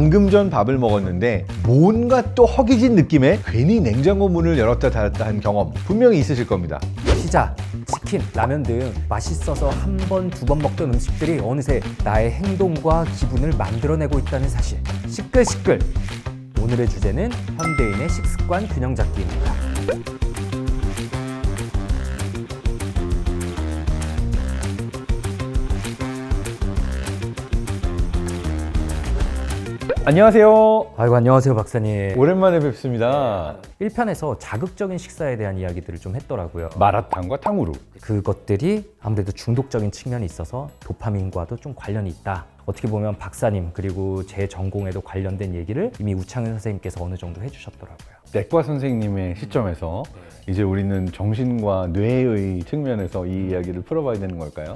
방금 전 밥을 먹었는데 뭔가 또 허기진 느낌에 괜히 냉장고 문을 열었다 닫았다 한 경험 분명히 있으실 겁니다. 피자, 치킨, 라면 등 맛있어서 한 번, 두 번 먹던 음식들이 어느새 나의 행동과 기분을 만들어내고 있다는 사실. 시끌시끌. 오늘의 주제는 현대인의 식습관 균형 잡기입니다. 안녕하세요. 아이고 안녕하세요 박사님. 오랜만에 뵙습니다. 1편에서 자극적인 식사에 대한 이야기들을 좀 했더라고요. 마라탕과 탕후루. 그것들이 아무래도 중독적인 측면이 있어서 도파민과도 좀 관련이 있다. 어떻게 보면 박사님 그리고 제 전공에도 관련된 얘기를 이미 우창현 선생님께서 어느 정도 해주셨더라고요. 내과 선생님의 시점에서 이제 우리는 정신과 뇌의 측면에서 이 이야기를 풀어봐야 되는 걸까요?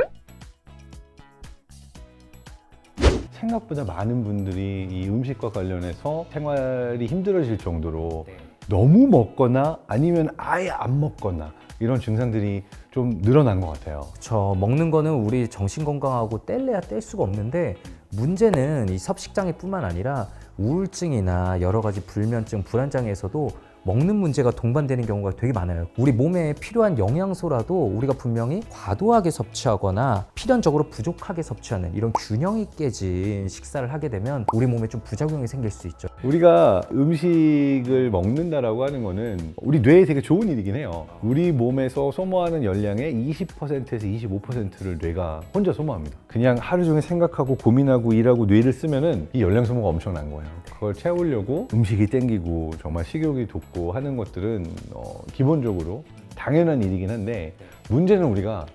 생각보다 많은 분들이 이 음식과 관련해서 생활이 힘들어질 정도로 너무 먹거나 아니면 아예 안 먹거나 이런 증상들이 좀 늘어난 것 같아요. 저 먹는 거는 우리 정신 건강하고 뗄래야 뗄 수가 없는데 문제는 이 섭식장애뿐만 아니라 우울증이나 여러 가지 불면증, 불안장애에서도 먹는 문제가 동반되는 경우가 되게 많아요. 우리 몸에 필요한 영양소라도 우리가 분명히 과도하게 섭취하거나 필연적으로 부족하게 섭취하는 이런 균형이 깨진 식사를 하게 되면 우리 몸에 좀 부작용이 생길 수 있죠. 우리가 음식을 먹는다라고 하는 거는 우리 뇌에 되게 좋은 일이긴 해요. 우리 몸에서 소모하는 열량의 20%에서 25%를 뇌가 혼자 소모합니다. 그냥 하루 종일 생각하고 고민하고 일하고 뇌를 쓰면은 이 열량 소모가 엄청난 거예요. 그걸 채우려고 음식이 땡기고 정말 식욕이 돋고 하는 것들은 어, 기본적으로 당연한 일이긴 한데 문제는 우리가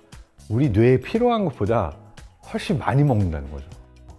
우리 뇌에 필요한 것보다 훨씬 많이 먹는다는 거죠.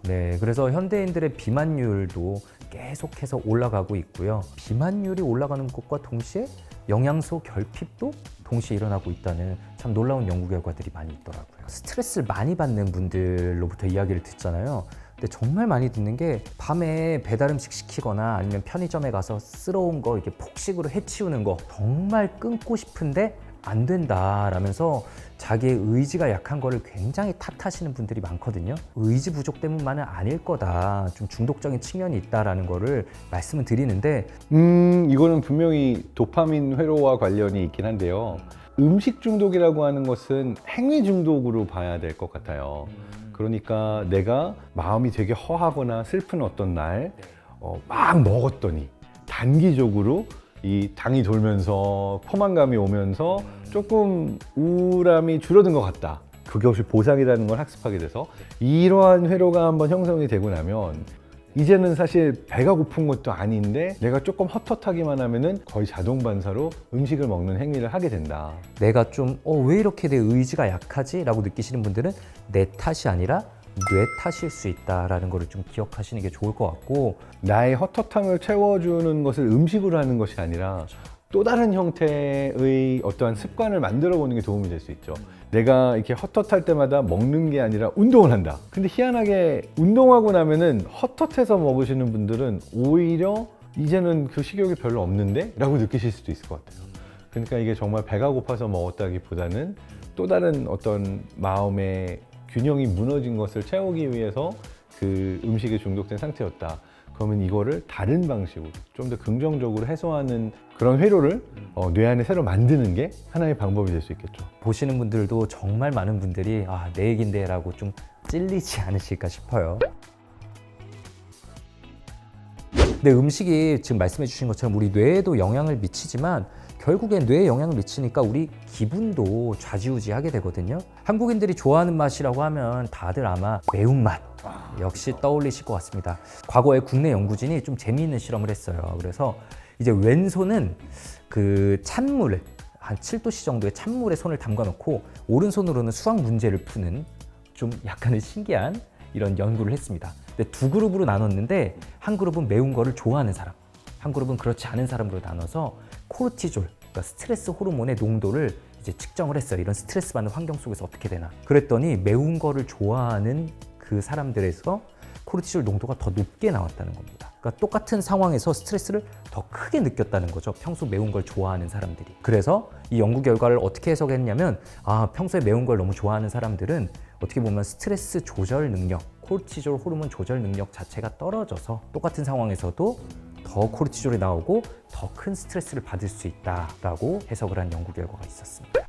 네, 그래서 현대인들의 비만율도 계속해서 올라가고 있고요. 비만율이 올라가는 것과 동시에 영양소 결핍도 동시에 일어나고 있다는 참 놀라운 연구 결과들이 많이 있더라고요. 스트레스를 많이 받는 분들로부터 이야기를 듣잖아요. 근데 정말 많이 듣는 게 밤에 배달 음식 시키거나 아니면 편의점에 가서 쓰러운 거 이렇게 폭식으로 해치우는 거 정말 끊고 싶은데 안 된다라면서 자기의 의지가 약한 거를 굉장히 탓하시는 분들이 많거든요. 의지 부족 때문만은 아닐 거다. 좀 중독적인 측면이 있다라는 거를 말씀을 드리는데 음, 이거는 분명히 도파민 회로와 관련이 있긴 한데요. 음식 중독이라고 하는 것은 행위 중독으로 봐야 될 것 같아요. 그러니까 내가 마음이 되게 허하거나 슬픈 어떤 날, 어, 막 먹었더니 단기적으로 이 당이 돌면서 포만감이 오면서 조금 우울함이 줄어든 것 같다. 그것이 보상이라는 걸 학습하게 돼서 이러한 회로가 한번 형성이 되고 나면 이제는 사실 배가 고픈 것도 아닌데 내가 조금 헛헛하기만 하면은 거의 자동 반사로 음식을 먹는 행위를 하게 된다. 내가 좀, 어, 왜 이렇게 내 의지가 약하지? 라고 느끼시는 분들은 내 탓이 아니라 뇌 탓일 수 있다라는 거를 좀 기억하시는 게 좋을 것 같고 나의 헛헛함을 채워주는 것을 음식으로 하는 것이 아니라 또 다른 형태의 어떠한 습관을 만들어 보는 게 도움이 될 수 있죠. 내가 이렇게 헛헛할 때마다 먹는 게 아니라 운동을 한다. 근데 희한하게 운동하고 나면은 헛헛해서 먹으시는 분들은 오히려 이제는 그 식욕이 별로 없는데? 라고 느끼실 수도 있을 것 같아요. 그러니까 이게 정말 배가 고파서 먹었다기보다는 또 다른 어떤 마음의 균형이 무너진 것을 채우기 위해서 그 음식에 중독된 상태였다. 그러면 이거를 다른 방식으로 좀 더 긍정적으로 해소하는 그런 회로를 어, 뇌 안에 새로 만드는 게 하나의 방법이 될 수 있겠죠. 보시는 분들도 정말 많은 분들이 아, 내 얘긴데 라고 좀 찔리지 않으실까 싶어요. 근데 음식이 지금 말씀해 주신 것처럼 우리 뇌에도 영향을 미치지만 결국엔 뇌에 영향을 미치니까 우리 기분도 좌지우지하게 되거든요. 한국인들이 좋아하는 맛이라고 하면 다들 아마 매운맛 역시 떠올리실 것 같습니다. 과거에 국내 연구진이 좀 재미있는 실험을 했어요. 그래서 이제 왼손은 그 찬물 한 7도씨 정도의 찬물에 손을 담가 놓고 오른손으로는 수학 문제를 푸는 좀 약간의 신기한 이런 연구를 했습니다. 근데 두 그룹으로 나눴는데 한 그룹은 매운 거를 좋아하는 사람, 한 그룹은 그렇지 않은 사람으로 나눠서 코르티졸, 그러니까 스트레스 호르몬의 농도를 이제 측정을 했어요. 이런 스트레스 받는 환경 속에서 어떻게 되나. 그랬더니 매운 거를 좋아하는 그 사람들에서 코르티졸 농도가 더 높게 나왔다는 겁니다. 그러니까 똑같은 상황에서 스트레스를 더 크게 느꼈다는 거죠. 평소 매운 걸 좋아하는 사람들이. 그래서 이 연구 결과를 어떻게 해석했냐면 아, 평소에 매운 걸 너무 좋아하는 사람들은 어떻게 보면 스트레스 조절 능력 코르티졸 호르몬 조절 능력 자체가 떨어져서 똑같은 상황에서도 더 코르티졸이 나오고 더 큰 스트레스를 받을 수 있다라고 해석을 한 연구 결과가 있었습니다.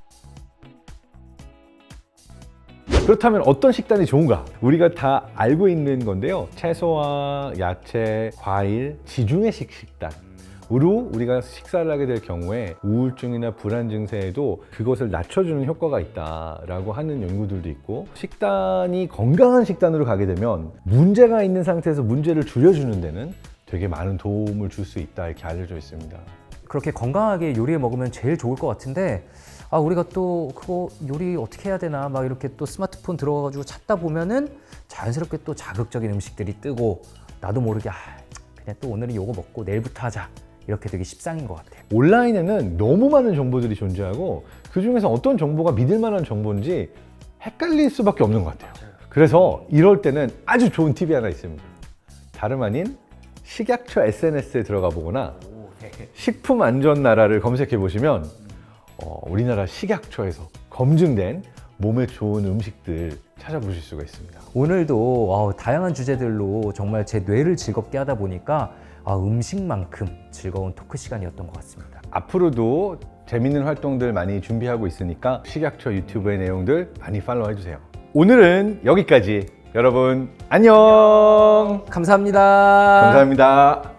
그렇다면 어떤 식단이 좋은가? 우리가 다 알고 있는 건데요. 채소와 야채, 과일, 지중해식 식단. 으로 우리가 식사를 하게 될 경우에 우울증이나 불안 증세에도 그것을 낮춰주는 효과가 있다라고 하는 연구들도 있고 식단이 건강한 식단으로 가게 되면 문제가 있는 상태에서 문제를 줄여주는 데는 되게 많은 도움을 줄 수 있다 이렇게 알려져 있습니다. 그렇게 건강하게 요리해 먹으면 제일 좋을 것 같은데 아 우리가 또 그거 요리 어떻게 해야 되나 막 이렇게 또 스마트폰 들어가가지고 찾다 보면은 자연스럽게 또 자극적인 음식들이 뜨고 나도 모르게 아 그냥 또 오늘은 요거 먹고 내일부터 하자 이렇게 되게 십상인 것 같아요. 온라인에는 너무 많은 정보들이 존재하고 그 중에서 어떤 정보가 믿을 만한 정보인지 헷갈릴 수밖에 없는 것 같아요. 그래서 이럴 때는 아주 좋은 팁이 하나 있습니다. 다름 아닌 식약처 SNS에 들어가 보거나 식품 안전 나라를 검색해 보시면 어, 우리나라 식약처에서 검증된 몸에 좋은 음식들 찾아보실 수가 있습니다. 오늘도 어, 다양한 주제들로 정말 제 뇌를 즐겁게 하다 보니까 아, 음식만큼 즐거운 토크 시간이었던 것 같습니다. 앞으로도 재밌는 활동들 많이 준비하고 있으니까 식약처 유튜브의 내용들 많이 팔로우 해주세요. 오늘은 여기까지. 여러분 안녕. 감사합니다. 감사합니다.